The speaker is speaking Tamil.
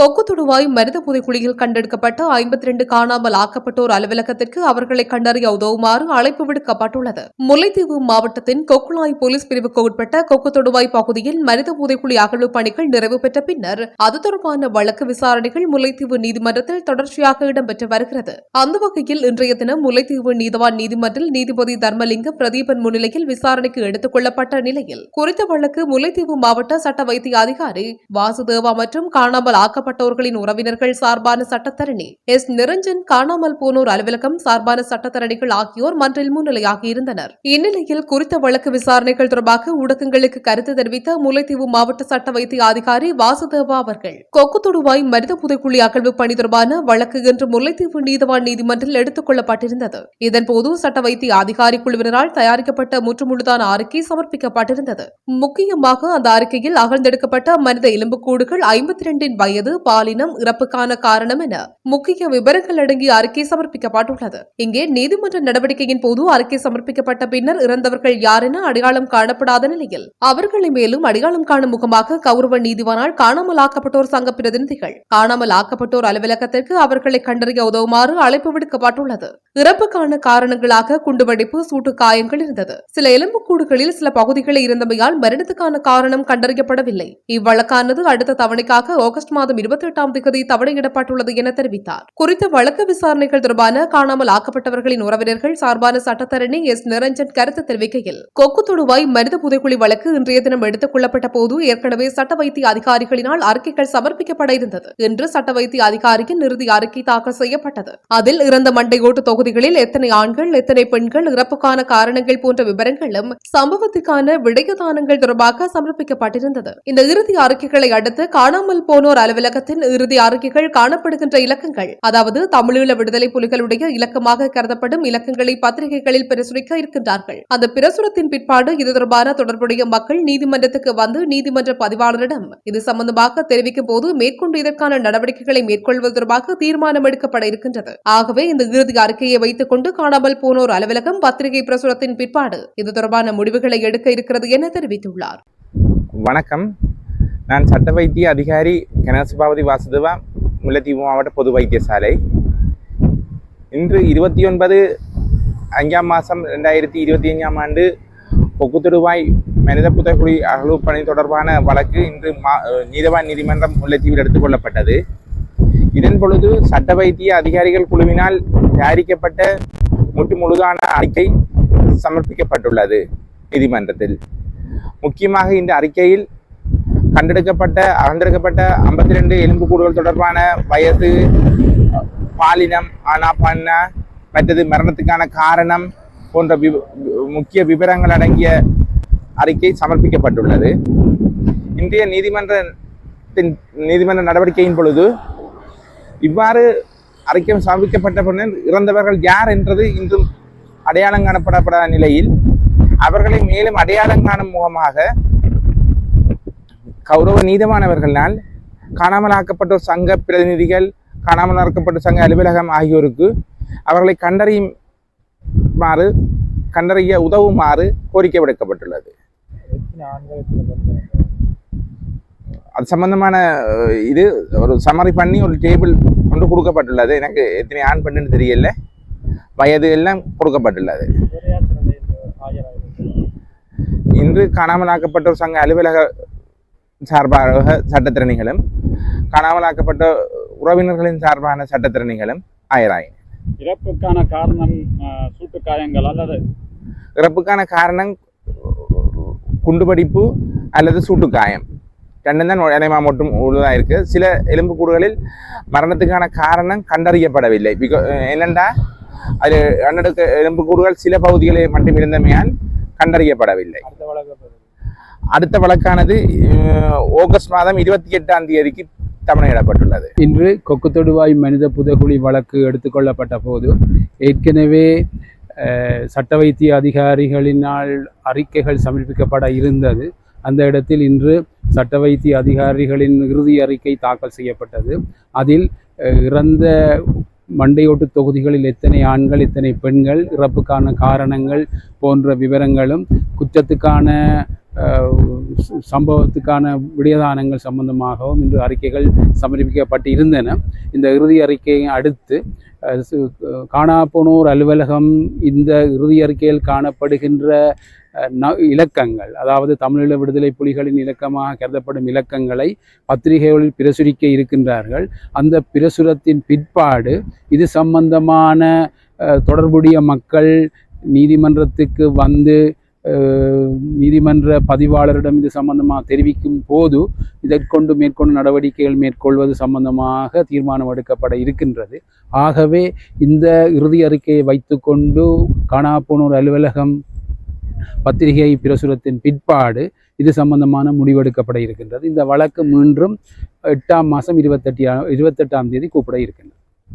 கொக்கு துடுவாய் மனித புதைக்குழியில் கண்டெடுக்கப்பட்ட ஐம்பத்தி ரெண்டு காணாமல் ஆக்கப்பட்டோர் அலுவலகத்திற்கு அவர்களை கண்டறிய உதவுமாறு அழைப்பு விடுக்கப்பட்டுள்ளது. முல்லைத்தீவு மாவட்டத்தின் கொக்குளாய் போலீஸ் பிரிவுக்கு உட்பட்ட கொக்கு தொடுவாய் பகுதியில் மனித புதைக்குழி அகழ்வு பணிகள் நிறைவு பெற்ற பின்னர் அது தொடர்பான வழக்கு விசாரணைகள் முல்லைத்தீவு நீதிமன்றத்தில் தொடர்ச்சியாக இடம்பெற்று வருகிறது. அந்த வகையில் இன்றைய தினம் முல்லைத்தீவு நீதவான் நீதிமன்றில் நீதிபதி தர்மலிங்கம் பிரதீபன் முன்னிலையில் விசாரணைக்கு எடுத்துக் கொள்ளப்பட்ட நிலையில் குறித்த வழக்கு முல்லைத்தீவு மாவட்ட சட்ட வைத்திய அதிகாரி வாசுதேவா மற்றும் காணாமல் ஆக்கப்பட்ட ஆக்கப்பட்டோர்களின் உறவினர்கள் சார்பான சட்டத்தரணி எஸ். நிரஞ்சன் காணாமல் போனோர் அலுவலகம் சார்பான சட்டத்தரணிகள் ஆகியோர் மன்றில் முன்னிலையாகியிருந்தனர் இந்நிலையில் குறித்த வழக்கு விசாரணைகள் தொடர்பாக ஊடகங்களுக்கு கருத்து தெரிவித்த முல்லைத்தீவு மாவட்ட சட்ட வைத்திய அதிகாரி வாசுதேவா அவர்கள் கொக்கு மனித புதைக்குழி அகழ்வு பணி தொடர்பான வழக்கு இன்று முல்லைத்தீவு நீதவான் நீதிமன்றில் எடுத்துக் கொள்ளப்பட்டிருந்தது. இதன்போது சட்ட வைத்திய அதிகாரி குழுவினரால் தயாரிக்கப்பட்ட முற்றுமுழுதான அறிக்கை சமர்ப்பிக்கப்பட்டிருந்தது. முக்கியமாக அந்த அறிக்கையில் அகழ்ந்தெடுக்கப்பட்ட மனித எலும்புக்கூடுகள் ஐம்பத்தி இரண்டின் வயது பாலினம் இறப்புக்கான காரணம் என முக்கிய விவரங்கள் அடங்கிய அறிக்கை சமர்ப்பிக்கப்பட்டுள்ளது. இங்கே நீதிமன்ற நடவடிக்கையின் போது அறிக்கை சமர்ப்பிக்கப்பட்ட பின்னர் இறந்தவர்கள் யார் என அடையாளம் காணப்படாத நிலையில் அவர்களை மேலும் அடையாளம் காணும் முகமாக கௌரவ நீதிவானால் காணாமல் ஆக்கப்பட்டோர் சங்க பிரதிநிதிகள் காணாமல் ஆக்கப்பட்டோர் அலுவலகத்திற்கு அவர்களை கண்டறிய உதவுமாறு அழைப்பு விடுக்கப்பட்டுள்ளது. இறப்புக்கான காரணங்களாக குண்டுவெடிப்பு சூட்டு காயங்கள் இருந்தது. சில எலும்புக்கூடுகளில் சில பகுதிகளில் இருந்தமையால் மரணத்துக்கான காரணம் கண்டறியப்படவில்லை. இவ்வழக்கானது அடுத்த தவணைக்காக ஆகஸ்ட் மாதம் இருபத்தி எட்டாம் தேதி தவணையிடப்பட்டுள்ளது என தெரிவித்தார். குறித்த வழக்கு விசாரணைகள் தொடர்பான காணாமல் ஆக்கப்பட்டவர்களின் உறவினர்கள் சார்பான சட்டத்தரணி எஸ். நிரஞ்சன் கருத்து தெரிவிக்கையில் கொக்கு தொடுவாய் மனித புதைக்குழி வழக்கு இன்றைய தினம் எடுத்துக் கொள்ளப்பட்ட போது ஏற்கனவே சட்ட வைத்திய அதிகாரிகளினால் அறிக்கைகள் சமர்ப்பிக்கப்பட இருந்தது. இன்று சட்ட வைத்திய அதிகாரியின் இறுதி அறிக்கை தாக்கல் செய்யப்பட்டது. அதில் இறந்த மண்டையோட்டு தொகுதிகளில் எத்தனை ஆண்கள் எத்தனை பெண்கள் இறப்புக்கான காரணங்கள் போன்ற விவரங்களும் சம்பவத்திற்கான விடயதானங்கள் தொடர்பாக சமர்ப்பிக்கப்பட்டிருந்தது. இந்த இறுதி அறிக்கைகளை அடுத்து காணாமல் போனோர் அலுவலகத்தின் இறுதி அறிக்கைகள் காணப்படுகின்ற இலக்கங்கள். அதாவது தமிழீழ விடுதலை புலிகளுடைய இலக்கமாக கருதப்படும் இலக்கங்களை பத்திரிகைகளில் பிரசுரிக்க இருக்கின்றார்கள். அந்த பிரசுரத்தின் பிற்பாடு இது தொடர்பான தொடர்புடைய மக்கள் நீதிமன்றத்துக்கு வந்து நீதிமன்ற பதிவாளரிடம் இது சம்பந்தமாக தெரிவிக்கும் போது மேற்கொண்டு இதற்கான நடவடிக்கைகளை மேற்கொள்வது தொடர்பாக தீர்மானம் எடுக்கப்பட இருக்கின்றது. ஆகவே இந்த இறுதி அறிக்கையை வைத்துக் கொண்டு காணாமல் போனோர் அலுவலகம் பத்திரிகை பிரசுரத்தின் பிற்பாடு இது தொடர்பான முடிவுகளை எடுக்க இருக்கிறது என தெரிவித்துள்ளார். வணக்கம். நான் சட்ட வைத்திய அதிகாரி கனசபாவதி வாசுதேவா முல்லைத்தீவு மாவட்ட பொது வைத்தியசாலை. இன்று இருபத்தி ஒன்பது அஞ்சாம் மாதம் ரெண்டாயிரத்தி இருபத்தி அஞ்சாம் ஆண்டு பொக்குத்தொடுவாய் மனித புத்தகுடி அகழ்வு பணி தொடர்பான வழக்கு இன்று மா நீதவான் நீதிமன்றம் முல்லைத்தீவில் எடுத்துக்கொள்ளப்பட்டது இதன் பொழுது சட்ட வைத்திய அதிகாரிகள் குழுவினால் தயாரிக்கப்பட்ட முற்று முழுதான அறிக்கை சமர்ப்பிக்கப்பட்டுள்ளது நீதிமன்றத்தில். முக்கியமாக இந்த அறிக்கையில் கண்டெடுக்கப்பட்ட அகழ்ந்தெடுக்கப்பட்ட ஐம்பத்தி ரெண்டு எலும்புக்கூடுகள் தொடர்பான வயது பாலினம் ஆனா பண்ண மற்றது மரணத்துக்கான காரணம் போன்ற வி முக்கிய விவரங்கள் அடங்கிய அறிக்கை சமர்ப்பிக்கப்பட்டுள்ளது. இன்றைய நீதிமன்றத்தின் நீதிமன்ற நடவடிக்கையின் பொழுது இவ்வாறு அறிக்கை சமர்ப்பிக்கப்பட்ட பின்னர் இறந்தவர்கள் யார் என்றது இன்றும் அடையாளம் காணப்படப்படாத நிலையில் அவர்களை மேலும் அடையாளம் காணும் முகமாக கௌரவ நீதமானவர்களால் காணாமல் ஆக்கப்பட்டோர் சங்க பிரதிநிதிகள் காணாமல் ஆக்கப்பட்ட சங்க அலுவலகம் ஆகியோருக்கு அவர்களை கண்டறியுமாறு கண்டறிய உதவுமாறு கோரிக்கை விடுக்கப்பட்டுள்ளது. அது சம்பந்தமான இது ஒரு சமரி பண்ணி ஒரு டேபிள் கொண்டு கொடுக்கப்பட்டுள்ளது. எனக்கு எத்தனை ஆண் பெண்ணுன்னு தெரியல. வயது எல்லாம் கொடுக்கப்பட்டுள்ளது. இன்று காணாமல் ஆக்கப்பட்டோர் சங்க அலுவலக சார்பாக சட்டத்திறனிகளும் காணாமல் ஆக்கப்பட்ட உறவினர்களின் சார்பான சட்டத்திறனிகளும் ஆயராயின. இறப்புக்கான காரணம் சூட்டு காயங்கள் அல்லது? இறப்புக்கான காரணம் குண்டுபடிப்பு அல்லது சூட்டுக்காயம். ரெண்டும் தான் இணைமா மட்டும் உள்ளதாக இருக்கு. சில எலும்புக்கூடுகளில் மரணத்துக்கான காரணம் கண்டறியப்படவில்லை. பிகா என்னென்றா அது அன்னடுக்க எலும்புக்கூடுகள் சில பகுதிகளில் மட்டும் இருந்தமையால் கண்டறியப்படவில்லை. அடுத்த வழக்கானது ஆகஸ்ட் மாதம் இருபத்தி எட்டாம் தேதிக்கு தவணையிடப்பட்டுள்ளது. இன்று கொக்குத்தொடுவாய் மனித புதகுழி வழக்கு எடுத்துக்கொள்ளப்பட்ட போது ஏற்கனவே சட்ட வைத்திய அதிகாரிகளினால் அறிக்கைகள் சமர்ப்பிக்கப்பட இருந்தது. அந்த இடத்தில் இன்று சட்ட வைத்திய அதிகாரிகளின் இறுதி அறிக்கை தாக்கல் செய்யப்பட்டது. அதில் இறந்த மண்டையோட்டு தொகுதிகளில் எத்தனை ஆண்கள் எத்தனை பெண்கள் இறப்புக்கான காரணங்கள் போன்ற விவரங்களும் குற்றத்துக்கான சம்பவத்துக்கான விடயதானங்கள் சம்பந்தமாகவும் இன்று அறிக்கைகள் சமர்ப்பிக்கப்பட்டு இருந்தன இந்த இறுதி அறிக்கையை அடுத்து காணாப்போனோர் அலுவலகம் இந்த இறுதி அறிக்கையில் காணப்படுகின்ற ந- இலக்கங்கள் அதாவது தமிழீழ விடுதலை புலிகளின் இலக்கமாக கருதப்படும் இலக்கங்களை பத்திரிகைகளில் பிரசுரிக்க இருக்கின்றார்கள். அந்த பிரசுரத்தின் பிற்பாடு இது சம்பந்தமான தொடர்புடைய மக்கள் நீதிமன்றத்துக்கு வந்து நீதிமன்ற பதிவாளரிடம் இது சம்பந்தமாக தெரிவிக்கும் போது இதற்கொண்டு மேற்கொண்டு நடவடிக்கைகள் மேற்கொள்வது சம்பந்தமாக தீர்மானம் எடுக்கப்பட இருக்கின்றது. ஆகவே இந்த இறுதி அறிக்கையை வைத்துக்கொண்டு காணாப்போனோர் அலுவலகம் பத்திரிகை பிரசுரத்தின் பிற்பாடு இது சம்பந்தமான முடிவெடுக்கப்பட இருக்கின்றது. இந்த வழக்கு மீண்டும் எட்டாம் மாதம் இருபத்தெட்டி இருபத்தெட்டாம் தேதி கூப்பிட இருக்கின்றது.